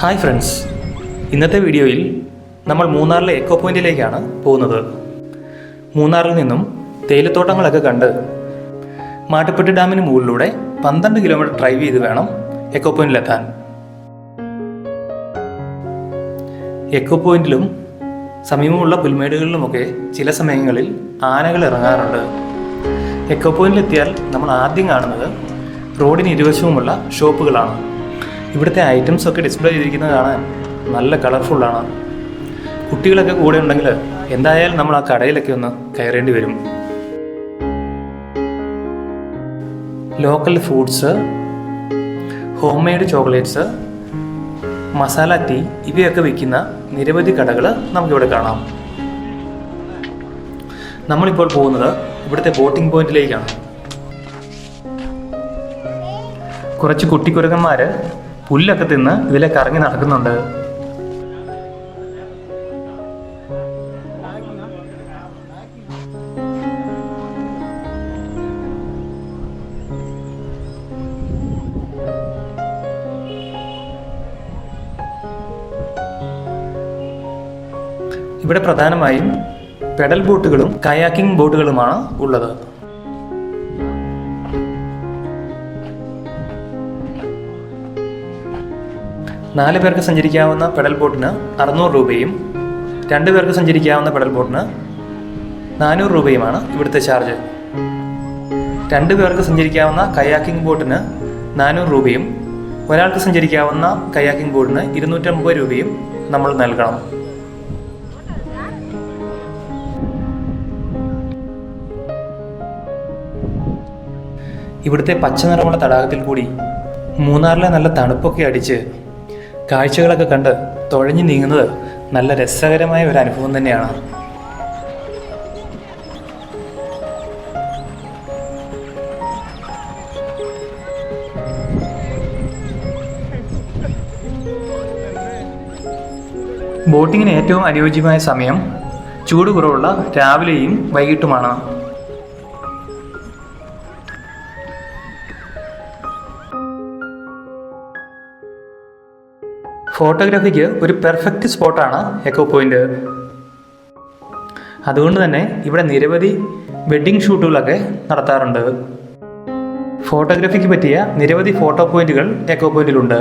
Hi friends. ഇന്നത്തെ വീഡിയോയിൽ നമ്മൾ മൂന്നാറിലെ എക്കോ പോയിന്റിലേക്കാണ് പോകുന്നത്. മൂന്നാറിൽ നിന്നും തേയിലത്തോട്ടങ്ങളൊക്കെ കണ്ട് മാട്ടുപ്പെട്ടി ഡാമിന് മുകളിലൂടെ പന്ത്രണ്ട് കിലോമീറ്റർ ഡ്രൈവ് ചെയ്ത് വേണം എക്കോ പോയിന്റിലെത്താൻ എക്കോ പോയിന്റിലും സമീപമുള്ള പുൽമേടുകളിലുമൊക്കെ ചില സമയങ്ങളിൽ ആനകൾ ഇറങ്ങാറുണ്ട്. എക്കോ പോയിന്റിലെത്തിയാൽ നമ്മൾ ആദ്യം കാണുന്നത് റോഡിന് ഇരുവശവുമുള്ള ഷോപ്പുകളാണ്. ഇവിടുത്തെ ഐറ്റംസ് ഒക്കെ ഡിസ്പ്ലേ ചെയ്തിരിക്കുന്നത് കാണാൻ നല്ല കളർഫുള്ളാണ് കുട്ടികളൊക്കെ കൂടെ ഉണ്ടെങ്കിൽ എന്തായാലും നമ്മൾ ആ കടയിലൊക്കെ ഒന്ന് കയറേണ്ടി വരും. Local foods home made chocolates masala tea ഇവയൊക്കെ വിൽക്കുന്ന നിരവധി കടകൾ നമുക്കിവിടെ കാണാം. നമ്മളിപ്പോൾ പോകുന്നത് ഇവിടുത്തെ ബോട്ടിംഗ് പോയിന്റിലേക്കാണ് കുറച്ച് കുട്ടിക്കുരങ്ങന്മാർ പുല്ലൊക്കെ തിന്ന് ഇതിലെ കറങ്ങി നടക്കുന്നുണ്ട്. ഇവിടെ പ്രധാനമായും പെഡൽ ബോട്ടുകളും കയാക്കിംഗ് ബോട്ടുകളുമാണ് ഉള്ളത്. നാല് പേർക്ക് സഞ്ചരിക്കാവുന്ന പെഡൽ ബോട്ടിന് അറുന്നൂറ് രൂപയും രണ്ട് പേർക്ക് സഞ്ചരിക്കാവുന്ന പെഡൽ ബോട്ടിന് നാനൂറ് രൂപയുമാണ് ഇവിടുത്തെ ചാർജ്. രണ്ട് പേർക്ക് സഞ്ചരിക്കാവുന്ന കയാക്കിംഗ് ബോട്ടിന് നാനൂറ് രൂപയും ഒരാൾക്ക് സഞ്ചരിക്കാവുന്ന കയാക്കിംഗ് ബോട്ടിന് ഇരുന്നൂറ്റമ്പത് രൂപയും നമ്മൾ നൽകണം. ഇവിടുത്തെ പച്ച നിറമുള്ള തടാകത്തിൽ കൂടി മൂന്നാറിലെ നല്ല തണുപ്പൊക്കെ അടിച്ച് കാഴ്ചകളൊക്കെ കണ്ട് തുഴഞ്ഞു നീങ്ങുന്നത് നല്ല രസകരമായ ഒരു അനുഭവം തന്നെയാണ്. ബോട്ടിങ്ങിന് ഏറ്റവും അനുയോജ്യമായ സമയം ചൂട് കുറവുള്ള രാവിലെയും വൈകിട്ടുമാണ്. ഫോട്ടോഗ്രാഫിക്ക് ഒരു പെർഫെക്റ്റ് സ്പോട്ടാണ് എക്കോ പോയിന്റ് അതുകൊണ്ട് തന്നെ ഇവിടെ നിരവധി വെഡ്ഡിംഗ് ഷൂട്ടുകളൊക്കെ നടത്താറുണ്ട്. ഫോട്ടോഗ്രാഫിക്ക് പറ്റിയ നിരവധി ഫോട്ടോ പോയിന്റുകൾ എക്കോ പോയിന്റിലുണ്ട്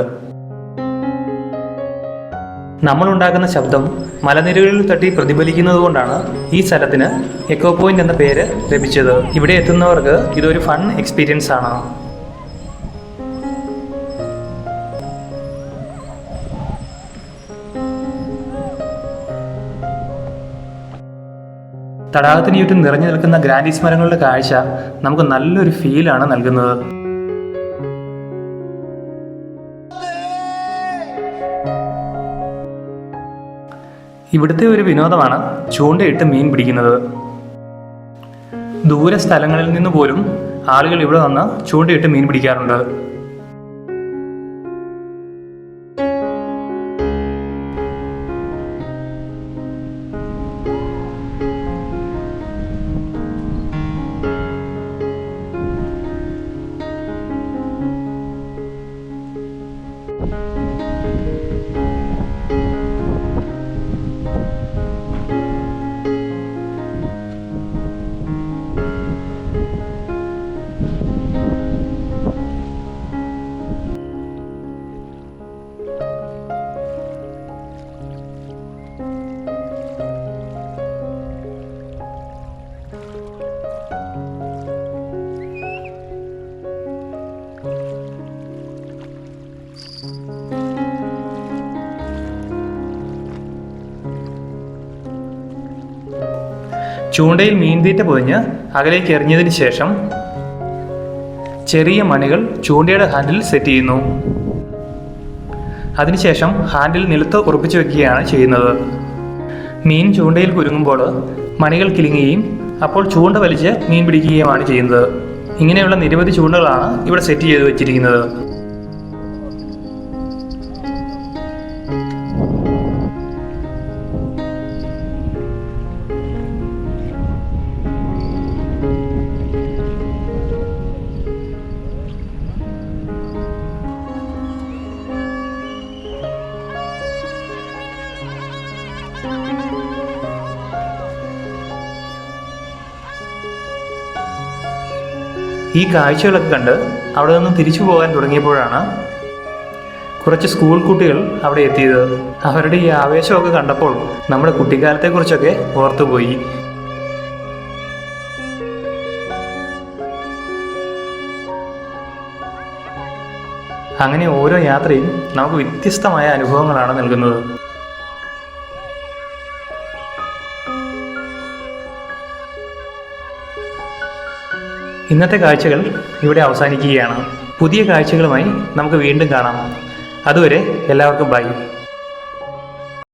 നമ്മളുണ്ടാക്കുന്ന ശബ്ദം മലനിരകളിൽ തട്ടി പ്രതിഫലിക്കുന്നത് കൊണ്ടാണ് ഈ സ്ഥലത്തിന് എക്കോ പോയിന്റ് എന്ന പേര് ലഭിച്ചത്. ഇവിടെ എത്തുന്നവർക്ക് ഇതൊരു ഫൺ എക്സ്പീരിയൻസ് ആണ്. തടാകത്തിന് ചുറ്റും നിറഞ്ഞു നിൽക്കുന്ന ഗ്രാൻഡീസ് മരങ്ങളുടെ കാഴ്ച നമുക്ക് നല്ലൊരു ഫീലാണ് നൽകുന്നത്. ഇവിടുത്തെ ഒരു വിനോദമാണ് ചൂണ്ടയിട്ട് മീൻ പിടിക്കുന്നത്. ദൂര സ്ഥലങ്ങളിൽ നിന്ന് പോലും ആളുകൾ ഇവിടെ വന്ന് ചൂണ്ടയിട്ട് മീൻ പിടിക്കാറുണ്ട്. ചൂണ്ടയിൽ മീൻതീറ്റ പൊതിഞ്ഞ് അകലേക്ക് എറിഞ്ഞതിന് ശേഷം ചെറിയ മണികൾ ചൂണ്ടയുടെ ഹാൻഡിൽ സെറ്റ് ചെയ്യുന്നു. അതിനുശേഷം ഹാൻഡിൽ നിലത്ത് ഉറപ്പിച്ചു വെക്കുകയാണ് ചെയ്യുന്നത്. മീൻ ചൂണ്ടയിൽ കുരുങ്ങുമ്പോൾ മണികൾ കിലുങ്ങുകയും അപ്പോൾ ചൂണ്ട വലിച്ച് മീൻ പിടിക്കുകയുമാണ് ചെയ്യുന്നത്. ഇങ്ങനെയുള്ള നിരവധി ചൂണ്ടകളാണ് ഇവിടെ സെറ്റ് ചെയ്ത് വെച്ചിരിക്കുന്നത്. ഈ കാഴ്ചകളൊക്കെ കണ്ട് അവിടെ നിന്ന് തിരിച്ചു പോകാൻ തുടങ്ങിയപ്പോഴാണ് കുറച്ച് സ്കൂൾ കുട്ടികൾ അവിടെ എത്തിയത്. അവരുടെ ഈ ആവേശമൊക്കെ കണ്ടപ്പോൾ നമ്മുടെ കുട്ടിക്കാലത്തെക്കുറിച്ചൊക്കെ ഓർത്തുപോയി. അങ്ങനെ ഓരോ യാത്രയും നമുക്ക് വ്യത്യസ്തമായ അനുഭവങ്ങളാണ് നൽകുന്നത്. ഇന്നത്തെ കാഴ്ചകൾ ഇവിടെ അവസാനിക്കുകയാണ്. പുതിയ കാഴ്ചകളുമായി നമുക്ക് വീണ്ടും കാണാം. അതുവരെ എല്ലാവർക്കും ബൈ